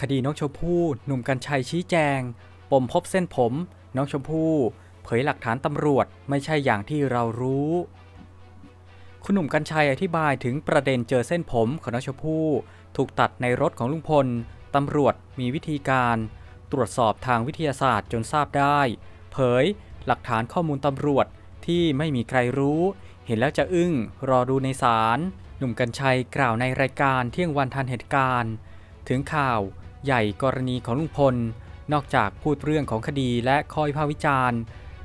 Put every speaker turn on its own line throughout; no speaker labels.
คดีน้องชมพู่หนุ่มกัญชัยชี้แจง ปมพบเส้นผม น้องชมพู่เผยหลักฐานตำรวจไม่ใช่อย่างที่เรารู้ คุณหนุ่มกัญชัยอธิบายถึงประเด็นเจอเส้นผมของน้องชมพู่ถูกตัดในรถของลุงพลตำรวจมีวิธีการ ตรวจสอบทางวิทยาศาสตร์จนทราบได้ เผย หลักฐานข้อมูลตำรวจที่ไม่มีใครรู้ เห็นแล้วจะอึ้งรอดูในศาลหนุ่มกัญชัยกล่าวในรายการเที่ยงวันทันเหตุการณ์ ถึงข่าว ใหญ่กรณีของลุงพล นอกจากพูดเรื่องของคดีและข้อวิพากษ์วิจารณ์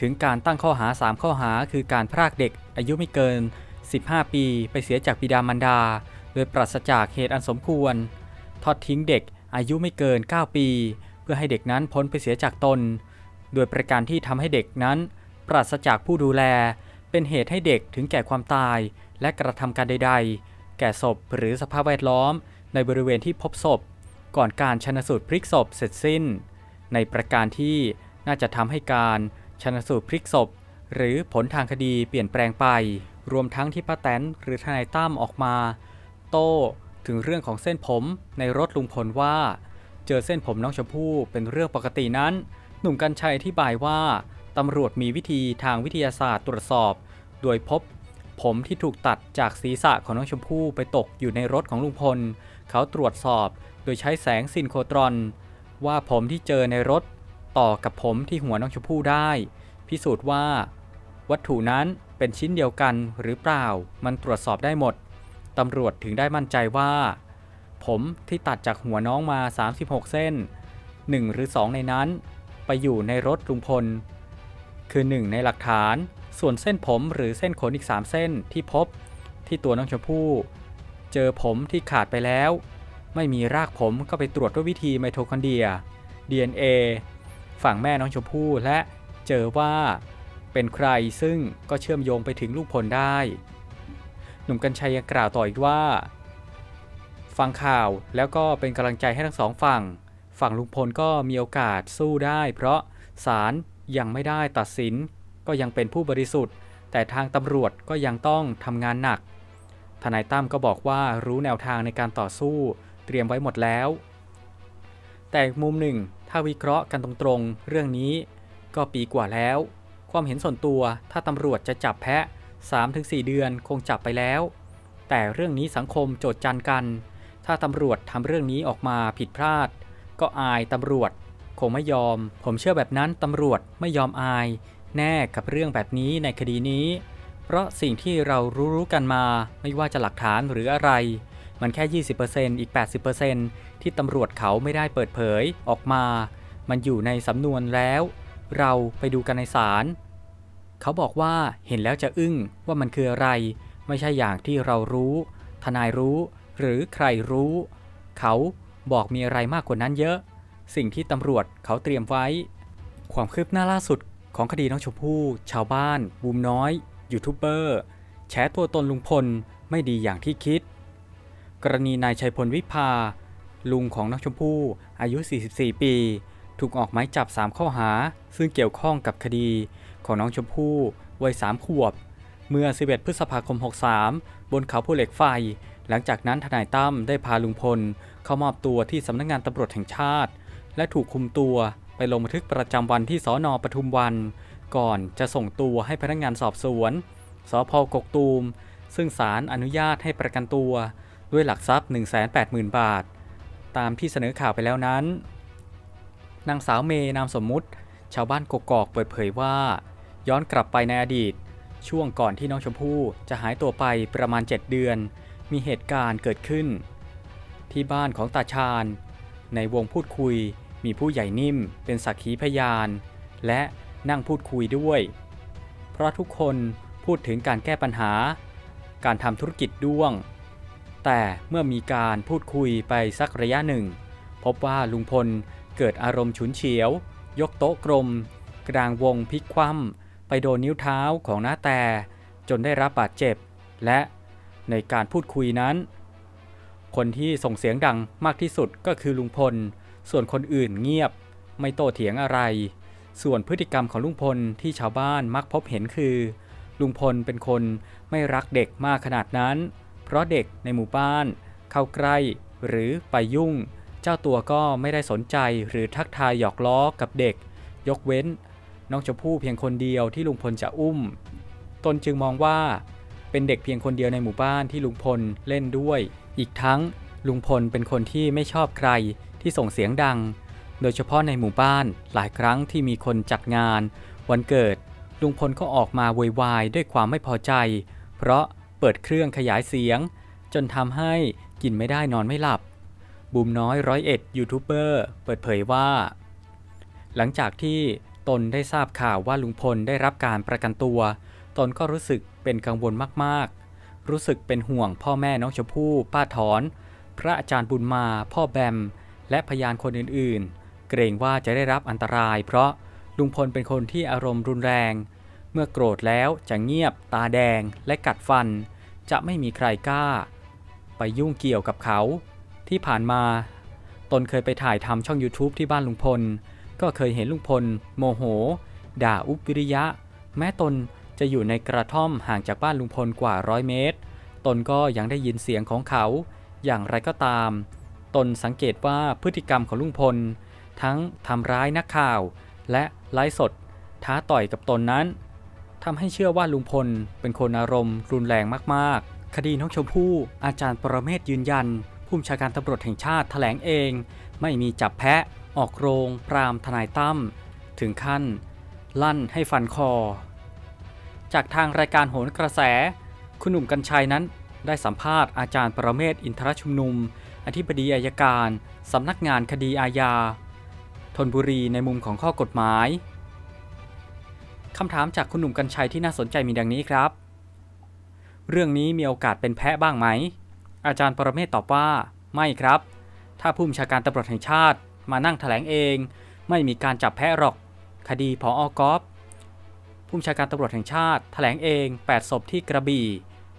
ถึงการตั้งข้อหา 3 ข้อหา คือการพรากเด็กอายุไม่เกิน 15 ปี ไปเสียจากบิดามารดา โดยปราศจากเหตุอันสมควร ทอดทิ้งเด็กอายุไม่เกิน 9 ปี เพื่อให้เด็กนั้นพ้นไปเสียจากตน โดยประการที่ทำให้เด็กนั้น ปราศจากผู้ดูแล เป็นเหตุให้เด็กถึงแก่ความตาย และกระทำการใด ๆ แก่ศพหรือสภาพแวดล้อม ในบริเวณที่พบศพ ก่อนการชนสูตรพลิกศพเสร็จสิ้น ในประการที่น่าจะทำให้การชนสูตรพลิกศพ หรือผลทางคดีเปลี่ยนแปลงไป รวมทั้งที่ป้าแตนหรือทนายตั้มออกมา โต้ถึงเรื่องของเส้นผมในรถลุงพลว่า เจอเส้นผมน้องชมพู่เป็นเรื่องปกตินั้น หนุ่มกัญชัยอธิบายว่าตำรวจมีวิธีทางวิทยาศาสตร์ตรวจสอบ โดยพบ ผมที่ถูกตัดจากศีรษะของน้องชมพู่ไปตกอยู่ในรถของลุงพล เขาตรวจสอบโดยใช้แสงซินโครตรอน ว่าผมที่เจอในรถต่อกับผมที่หัวน้องชมพู่ได้ พิสูจน์ว่า วัตถุนั้นเป็นชิ้นเดียวกันหรือเปล่า มันตรวจสอบได้หมด ตำรวจถึงได้มั่นใจว่า ผมที่ตัดจากหัวน้องมา 36 เส้น 1 หรือ 2 ในนั้น ไปอยู่ในรถลุงพล คือ 1 ในหลักฐาน ส่วนเส้นผมหรือเส้นขนอีก 3 เส้นที่พบที่ตัวน้องชมพู่ เจอผมที่ขาดไปแล้ว ไม่มีรากผมก็ไปตรวจด้วยวิธีไมโทคอนเดรีย DNA ฝั่งแม่น้องชมพู่และเจอว่าเป็นใครซึ่งก็เชื่อมโยงไปถึงลูกพลได้ หนุ่มกัญชัยยังกล่าวต่ออีกว่า ฟังข่าวแล้วก็เป็นกำลังใจให้ทั้งสองฝั่ง ฝั่งลุงพลก็มีโอกาสสู้ได้ เพราะศาลยังไม่ได้ตัดสิน ก็ยังเป็นผู้บริสุทธิ์ แต่ทางตำรวจก็ยังต้องทำงานหนัก ทนายตั้มก็บอกว่ารู้แนวทางในการต่อสู้ เตรียมไว้หมดแล้ว แต่อีกมุมหนึ่ง ถ้าวิเคราะห์กันตรงๆ เรื่องนี้ ก็ปีกว่าแล้ว ความเห็นส่วนตัวถ้าตำรวจจะจับแพะ 3-4 เดือนคงจับไปแล้ว แต่เรื่องนี้สังคมโจทย์จันกัน ถ้าตำรวจทำเรื่องนี้ออกมาผิดพลาด ก็อายตำรวจคงไม่ยอม ผมเชื่อแบบนั้นตำรวจไม่ยอมอาย แน่กับเรื่องแบบนี้ในคดีนี้ เพราะสิ่งที่เรารู้ๆกันมาไม่ว่าจะหลักฐานหรืออะไร มันแค่ 20%อีก 80%ที่ตำรวจเขาไม่ได้เปิดเผยออกมา มันอยู่ในสำนวนแล้ว เราไปดูกันในศาลเขาบอกว่าเห็นแล้วจะอึ้งว่ามันคืออะไร ไม่ใช่อย่างที่เรารู้ ทนายรู้ หรือใครรู้ เขาบอกมีอะไรมากกว่านั้นเยอะ สิ่งที่ตำรวจเขาเตรียมไว้ ความคืบหน้าล่าสุด ของคดีน้องชมพู่ ชาวบ้าน บูมน้อย ยูทูบเบอร์แฉตัวตนลุงพลไม่ดีอย่างที่คิด กรณีนายชัยพลวิภา ลุงของน้องชมพู่ อายุ 44 ปี ถูกออกหมายจับ 3 ข้อหา ซึ่งเกี่ยวข้องกับคดีของน้องชมพู่วัย 3 ขวบ เมื่อ 11 พฤษภาคม 63 บนเขาภูเหล็กไฟ หลังจากนั้นทนายตั้มได้พาลุงพล เข้ามอบตัวที่สำนักงงานตำรวจแห่งชาติ และถูกคุมตัว ไปลงบันทึกประจำวันที่สอนอปทุมวัน ก่อนจะส่งตัวให้พนักงานสอบสวนสพกกตูม ซึ่งศาลอนุญาตให้ประกันตัวด้วยหลักทรัพย์ 180,000 บาท ตามที่เสนอข่าวไปแล้วนั้น นางสาวเมย์นามสมมุติ ชาวบ้านกกอกเปิดเผยว่า ย้อนกลับไปในอดีต ช่วงก่อนที่น้องชมพู่จะหายตัวไปประมาณ 7 เดือน มีเหตุการณ์เกิดขึ้น ที่บ้านของตาชาญ ในวงพูดคุย มีผู้ใหญ่นิ่มเป็นสักขีพยาน และนั่งพูดคุยด้วย เพราะทุกคนพูดถึงการแก้ปัญหา การทำธุรกิจด้วง แต่เมื่อมีการพูดคุยไปสักระยะหนึ่ง พบว่าลุงพลเกิดอารมณ์ฉุนเฉียว ยกโต๊ะกลม กลางวงพลิกคว่ำไปโดนนิ้วเท้าของน้าแต่ จนได้รับบาดเจ็บ และในการพูดคุยนั้น คนที่ส่งเสียงดังมากที่สุดก็คือลุงพล ส่วนคนอื่นเงียบ ไม่โต้เถียงอะไร ส่วนพฤติกรรมของลุงพลที่ชาวบ้านมักพบเห็นคือ ลุงพลเป็นคนไม่รักเด็กมากขนาดนั้น เพราะเด็กในหมู่บ้าน เข้าใกล้หรือไปยุ่ง เจ้าตัวก็ไม่ได้สนใจหรือทักทายหยอกล้อกับเด็ก ยกเว้น น้องชมพู่เพียงคนเดียวที่ลุงพลจะอุ้ม ตนจึงมองว่าเป็นเด็กเพียงคนเดียวในหมู่บ้านที่ลุงพลเล่นด้วย อีกทั้ง ลุงพลเป็นคนที่ไม่ชอบใครที่ส่งเสียงดัง โดยเฉพาะในหมู่บ้านหลายครั้งที่มีคนจัดงาน วันเกิด ลุงพลก็ออกมาโวยวายด้วยความไม่พอใจ เพราะเปิดเครื่องขยายเสียง จนทำให้กินไม่ได้นอนไม่หลับบูมน้อยร้อยเอ็ดยูทูบเบอร์เปิดเผยว่า หลังจากที่ตนได้ทราบข่าวว่าลุงพลได้รับการประกันตัว ตนก็รู้สึกเป็นกังวลมากๆ รู้สึกเป็นห่วงพ่อแม่น้องชมพู่ป้าถอน พระอาจารย์บุญมา พ่อแบม และพยานคนอื่นๆ เกรงว่าจะได้รับอันตราย เพราะลุงพลเป็นคนที่อารมณ์รุนแรง เมื่อโกรธแล้วจะเงียบ ตาแดงและกัดฟัน จะไม่มีใครกล้า ไปยุ่งเกี่ยวกับเขา ที่ผ่านมา ตนเคยไปถ่ายทำช่อง YouTube ที่บ้านลุงพล ก็เคยเห็นลุงพล โมโห ด่าอุปวิริยะ แม้ตนจะอยู่ในกระท่อมห่างจากบ้านลุงพลกว่าร้อยเมตร ตนก็ยังได้ยินเสียงของเขา อย่างไรก็ตาม ตนสังเกตว่าพฤติกรรมของลุงพล ทั้งทำร้ายนักข่าว และไลฟ์สด ท้าต่อยกับตนนั้นทำให้เชื่อว่าลุงพลเป็นคนอารมณ์ รุนแรงมากๆ คดีน้องชมพู่อาจารย์ปรเมศยืนยัน ผู้บัญชาการตำรวจแห่งชาติแถลงเอง ไม่มีจับแพะ ออกโรงปรามทนายตั้มถึงขั้น ลั่นให้ฟันคอ จากทางรายการโหนกระแส คุณหนุ่มกัญชัยนั้น ได้สัมภาษณ์อาจารย์ปรเมศอินทรชุมนุม อธิบดีอายการ สำนักงานคดีอาญาธนบุรีในมุมของข้อกฎหมาย คำถามจากคุณหนุ่มกัญชัยที่น่าสนใจมีดังนี้ครับ เรื่องนี้มีโอกาสเป็นแพ้บ้างไหม อาจารย์ปรเมศตอบว่า ไม่ครับ ถ้าผู้บัญชาการตำรวจแห่งชาติมานั่งแถลงเอง ไม่มีการจับแพ้หรอก คดีพออกอฟผู้บัญชาการตำรวจแห่งชาติแถลงเอง 8 ศพที่กระบี่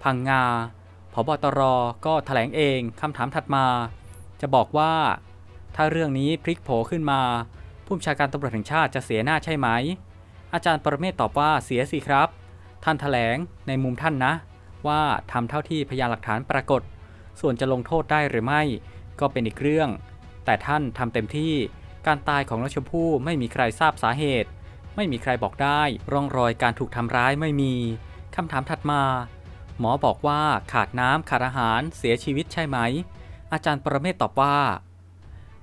พังงา พบตรก็แถลงเองคำถามถัดมา จะบอกว่า ถ้าเรื่องนี้พลิกโผขึ้นมา ผู้บัญชาการตำรวจแห่งชาติจะเสียหน้าใช่ไหม อาจารย์ปรเมศตอบว่าเสียสิครับ ท่านแถลงในมุมท่านนะ ว่าทำเท่าที่พยานหลักฐานปรากฏ ส่วนจะลงโทษได้หรือไม่ ก็เป็นอีกเรื่อง แต่ท่านทำเต็มที่การตายของน้องชมพู่ไม่มีใครทราบสาเหตุ ไม่มีใครบอกได้ ร่องรอยการถูกทำร้ายไม่มีคำถามถัดมา หมอบอกว่าขาดน้ำขาดอาหารเสียชีวิตใช่ไหม อาจารย์ประเมศตอบว่า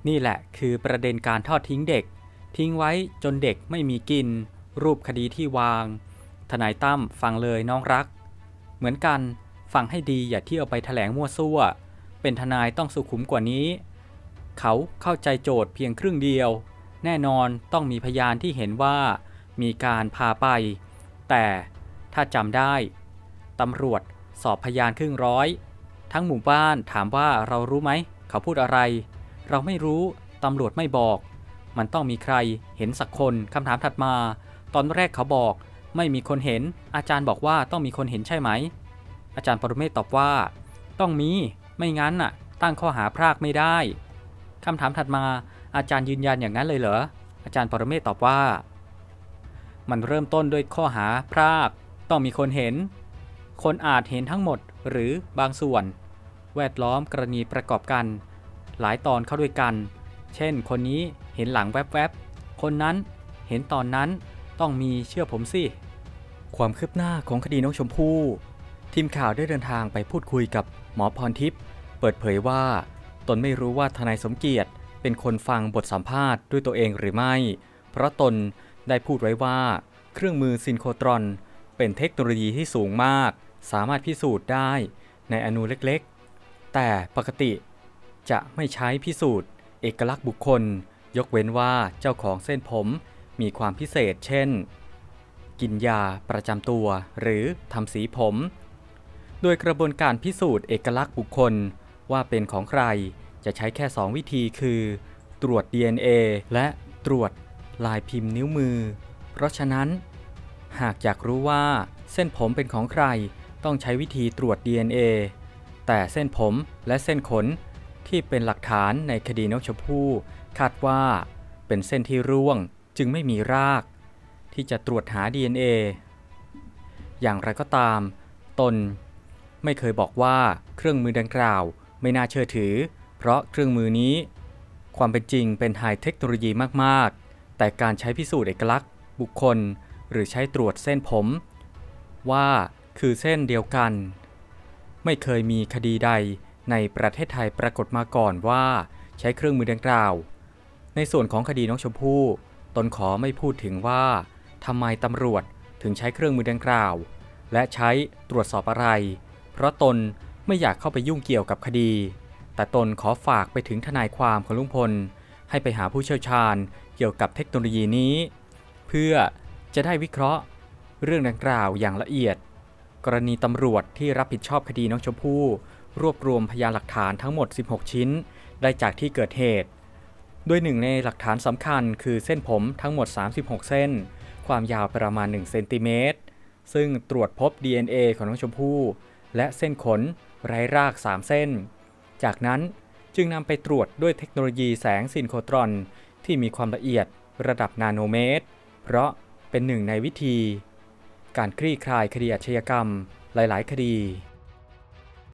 นี่แหละคือประเด็นการทอดทิ้งเด็ก ทิ้งไว้จนเด็กไม่มีกิน รูปคดีที่วาง ทนายตั้มฟังเลยน้องรัก เหมือนกันฟังให้ดีอย่าเที่ยวไปแถลงมั่วซั่ว เป็นทนายต้องสุขุมกว่านี้ เขาเข้าใจโจทย์เพียงครึ่งเดียว แน่นอนต้องมีพยานที่เห็นว่ามีการพาไป แต่ถ้าจำได้ ตำรวจ สอบพยานครึ่งร้อย ทั้งหมู่บ้านถามว่าเรารู้ไหม เขาพูดอะไร เราไม่รู้ ตำรวจไม่บอก มันต้องมีใครเห็นสักคนคำถามถัดมา ตอนแรกเขาบอก ไม่มีคนเห็น อาจารย์บอกว่าต้องมีคนเห็นใช่ไหม อาจารย์ปรเมศตอบว่า ต้องมี ไม่งั้นน่ะ ตั้งข้อหาพรากไม่ได้คำถามถัดมา อาจารย์ยืนยันอย่างนั้นเลยเหรอ อาจารย์ปรเมศตอบว่า มันเริ่มต้นด้วยข้อหาพราก ต้องมีคนเห็น คนอาจเห็นทั้งหมดหรือบางส่วน แวดล้อมกรณีประกอบกัน หลายตอนเข้าด้วยกัน เช่น คนนี้เห็นหลังแวบๆ คนนั้นเห็นตอนนั้นต้องมีเชื่อผมสิ ความคืบหน้าของคดีน้องชมพู่ ทีมข่าวได้เดินทางไปพูดคุยกับหมอพรทิพย์เปิดเผยว่า ตนไม่รู้ว่าทนายสมเกียรติ เป็นคนฟังบทสัมภาษณ์ด้วยตัวเองหรือไม่ เพราะตนได้พูดไว้ว่า เครื่องมือซินโครตรอน เป็นเทคโนโลยีที่สูงมาก สามารถพิสูจน์ได้ในอนูเล็กๆ แต่ปกติจะไม่ใช้พิสูจน์ เอกลักษณ์บุคคล ยกเว้นว่าเจ้าของเส้นผมมีความพิเศษ เช่น กินยาประจำตัวหรือทำสีผม โดยกระบวนการพิสูจน์เอกลักษณ์บุคคลว่าเป็นของใครจะใช้แค่ 2 วิธีคือ ตรวจ DNA และตรวจลายพิมพ์นิ้วมือ เพราะฉะนั้น หากอยากรู้ว่าเส้นผมเป็นของใคร ต้องใช้วิธีตรวจ DNA แต่เส้นผมและเส้นขนที่เป็นหลักฐานในคดีน้องชมพู่คาดว่าเป็นเส้นที่ร่วงจึงไม่มีราก ที่จะตรวจหา DNA อย่างไรก็ตาม ตนไม่เคยบอกว่าเครื่องมือดังกล่าวไม่น่าเชื่อถือ เพราะเครื่องมือนี้ ความเป็นจริงเป็นไฮเทคโนโลยีมากๆ แต่การใช้พิสูจน์เอกลักษณ์ บุคคล หรือใช้ตรวจเส้นผม ว่า คือเส้นเดียวกัน ไม่เคยมีคดีใดในประเทศไทยปรากฏมาก่อนว่าใช้เครื่องมือดังกล่าว ในส่วนของคดีน้องชมพู่ตนขอไม่พูดถึงว่าทำไมตำรวจถึงใช้เครื่องมือดังกล่าว และใช้ตรวจสอบอะไร เพราะตนไม่อยากเข้าไปยุ่งเกี่ยวกับคดี แต่ตนขอฝากไปถึงทนายความของลุงพล ให้ไปหาผู้เชี่ยวชาญเกี่ยวกับเทคโนโลยีนี้ เพื่อจะได้วิเคราะห์ เรื่องดังกล่าวอย่างละเอียด กรณีตำรวจที่รับผิดชอบคดีน้องชมพู่ รวบรวมพยานหลักฐานทั้งหมด 16 ชิ้น ได้จากที่เกิดเหตุ โดยหนึ่งในหลักฐานสำคัญคือเส้นผมทั้งหมด 36 เส้น ความยาวประมาณ 1 เซนติเมตร ซึ่งตรวจพบ DNA ของน้องชมพู่ และเส้นขนไร้ราก 3 เส้น จากนั้นจึงนำไปตรวจด้วยเทคโนโลยีแสงซินโครตรอน ที่มีความละเอียดระดับนาโนเมตร เพราะเป็นหนึ่งในวิธี การคลี่คลายคดีอาชญากรรม หลาย ๆ คดี